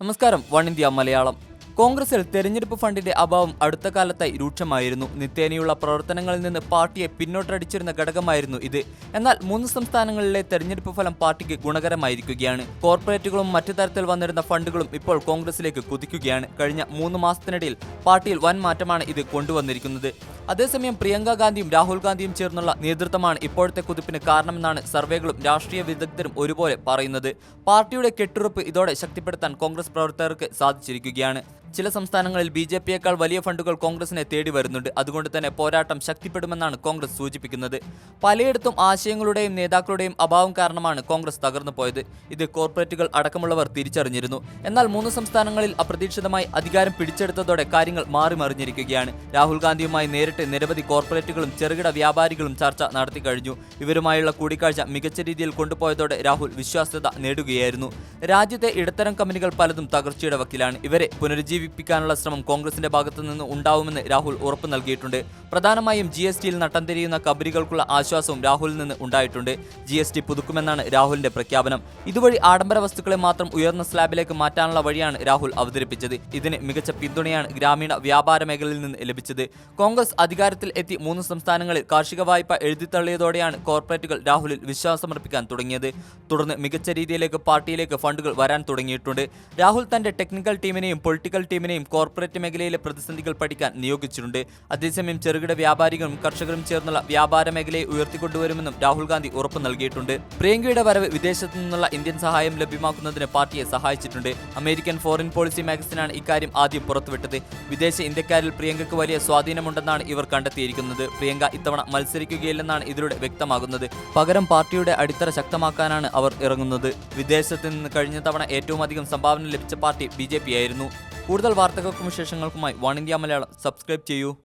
നമസ്കാരം one India Malayalam. കോൺഗ്രസിൽ തെരഞ്ഞെടുപ്പ് ഫണ്ടിന്റെ അഭാവം അടുത്ത കാലത്തായി രൂക്ഷമായിരുന്നു. നിത്യേനയുള്ള പ്രവർത്തനങ്ങളിൽ നിന്ന് പാർട്ടിയെ പിന്നോട്ടടിച്ചിരുന്ന ഘടകമായിരുന്നു ഇത്. എന്നാൽ മൂന്ന് സംസ്ഥാനങ്ങളിലെ തെരഞ്ഞെടുപ്പ് ഫലം പാർട്ടിക്ക് ഗുണകരമായിരിക്കുകയാണ്. കോർപ്പറേറ്റുകളും മറ്റു തരത്തിൽ വന്നിരുന്ന ഫണ്ടുകളും ഇപ്പോൾ കോൺഗ്രസിലേക്ക് കുതിക്കുകയാണ്. കഴിഞ്ഞ മൂന്ന് മാസത്തിനിടയിൽ പാർട്ടിയിൽ വൻ മാറ്റമാണ് ഇത് കൊണ്ടുവന്നിരിക്കുന്നത്. അതേസമയം പ്രിയങ്ക ഗാന്ധിയും രാഹുൽ ഗാന്ധിയും ചേർന്നുള്ള നേതൃത്വമാണ് ഇപ്പോഴത്തെ കുതിപ്പിന് കാരണമെന്നാണ് സർവേകളും രാഷ്ട്രീയ വിദഗ്ധരും ഒരുപോലെ പറയുന്നത്. പാർട്ടിയുടെ കെട്ടുറപ്പ് ഇതോടെ ശക്തിപ്പെടുത്താൻ കോൺഗ്രസ് പ്രവർത്തകർക്ക് സാധിച്ചിരിക്കുകയാണ്. ചില സംസ്ഥാനങ്ങളിൽ ബി ജെ പിയേക്കാൾ വലിയ ഫണ്ടുകൾ കോൺഗ്രസിനെ തേടി വരുന്നുണ്ട്. അതുകൊണ്ട് തന്നെ പോരാട്ടം ശക്തിപ്പെടുമെന്നാണ് കോൺഗ്രസ് സൂചിപ്പിക്കുന്നത്. പലയിടത്തും ആശയങ്ങളുടെയും നേതാക്കളുടെയും അഭാവം കാരണമാണ് കോൺഗ്രസ് തകർന്നു പോയത്. ഇത് കോർപ്പറേറ്റുകൾ അടക്കമുള്ളവർ തിരിച്ചറിഞ്ഞിരുന്നു. എന്നാൽ മൂന്ന് സംസ്ഥാനങ്ങളിൽ അപ്രതീക്ഷിതമായി അധികാരം പിടിച്ചെടുത്തതോടെ കാര്യങ്ങൾ മാറി മറിഞ്ഞിരിക്കുകയാണ് രാഹുൽ ഗാന്ധിയുമായി നേരിട്ട് നിരവധി കോർപ്പറേറ്റുകളും ചെറുകിട വ്യാപാരികളും ചർച്ച നടത്തി കഴിഞ്ഞു. ഇവരുമായുള്ള കൂടിക്കാഴ്ച മികച്ച രീതിയിൽ കൊണ്ടുപോയതോടെ രാഹുൽ വിശ്വാസ്യത നേടുകയായിരുന്നു. രാജ്യത്തെ ഇടത്തരം കമ്പനികൾ പലതും തകർച്ചയുടെ വക്കിലാണ്. ഇവരെ പുനരുജ്ജീവിപ്പിക്കാനുള്ള ശ്രമം കോൺഗ്രസിന്റെ ഭാഗത്തു നിന്ന് ഉണ്ടാവുമെന്ന് രാഹുൽ ഉറപ്പ് നൽകിയിട്ടുണ്ട്. പ്രധാനമായും ജി എസ് ടിയിൽ നട്ടം തിരിയുന്ന കബരികൾക്കുള്ള ആശ്വാസവും രാഹുലിൽ നിന്ന് ഉണ്ടായിട്ടുണ്ട്. ജി എസ് ടി പുതുക്കുമെന്നാണ് രാഹുലിന്റെ പ്രഖ്യാപനം. ഇതുവഴി ആഡംബര വസ്തുക്കളെ മാത്രം ഉയർന്ന സ്ലാബിലേക്ക് മാറ്റാനുള്ള വഴിയാണ് രാഹുൽ അവതരിപ്പിച്ചത്. ഇതിന് മികച്ച പിന്തുണയാണ് ഗ്രാമീണ വ്യാപാര മേഖലയിൽ നിന്ന് ലഭിച്ചത്. കോൺഗ്രസ് അധികാരത്തിൽ എത്തി മൂന്ന് സംസ്ഥാനങ്ങളിൽ കാർഷിക വായ്പ എഴുതിത്തള്ളിയതോടെയാണ് കോർപ്പറേറ്റുകൾ രാഹുലിൽ വിശ്വാസമർപ്പിക്കാൻ തുടങ്ങിയത്. തുടർന്ന് മികച്ച രീതിയിലേക്ക് പാർട്ടിയിലേക്ക് ഫണ്ടുകൾ വരാൻ തുടങ്ങിയിട്ടുണ്ട്. രാഹുൽ തന്റെ ടെക്നിക്കൽ ടീമിനെയും പൊളിറ്റിക്കൽ ടീമിനെയും കോർപ്പറേറ്റ് മേഖലയിലെ പ്രതിസന്ധികൾ പഠിക്കാൻ നിയോഗിച്ചിട്ടുണ്ട്. അതേസമയം ചെറുകിട വ്യാപാരികളും കർഷകരും ചേർന്നുള്ള വ്യാപാര മേഖലയെ ഉയർത്തിക്കൊണ്ടുവരുമെന്നും രാഹുൽ ഗാന്ധി ഉറപ്പ് നൽകിയിട്ടുണ്ട്. പ്രിയങ്കയുടെ വരവ് വിദേശത്തു നിന്നുള്ള ഇന്ത്യൻ സഹായം ലഭ്യമാക്കുന്നതിന് പാർട്ടിയെ സഹായിച്ചിട്ടുണ്ട്. അമേരിക്കൻ ഫോറിൻ പോളിസി മാഗസിനാണ് ഇക്കാര്യം ആദ്യം പുറത്തുവിട്ടത്. വിദേശ ഇന്ത്യക്കാരിൽ പ്രിയങ്കയ്ക്ക് വലിയ സ്വാധീനമുണ്ടെന്നാണ് ഇവർ കണ്ടെത്തിയിരിക്കുന്നത്. പ്രിയങ്ക ഇത്തവണ മത്സരിക്കുകയില്ലെന്നാണ് ഇതിലൂടെ വ്യക്തമാകുന്നത്. പകരം പാർട്ടിയുടെ അടിത്തറ ശക്തമാക്കാനാണ് അവർ ഇറങ്ങുന്നത്. വിദേശത്ത് നിന്ന് കഴിഞ്ഞ തവണ ഏറ്റവും അധികം സംഭാവന ലഭിച്ച പാർട്ടി ബി ആയിരുന്നു. കൂടുതൽ വാർത്തകൾക്കും വിശേഷങ്ങൾക്കുമായി വൺ ഇന്ത്യ മലയാളം. സബ്സ്ക്രൈബ് ചെയ്യൂ.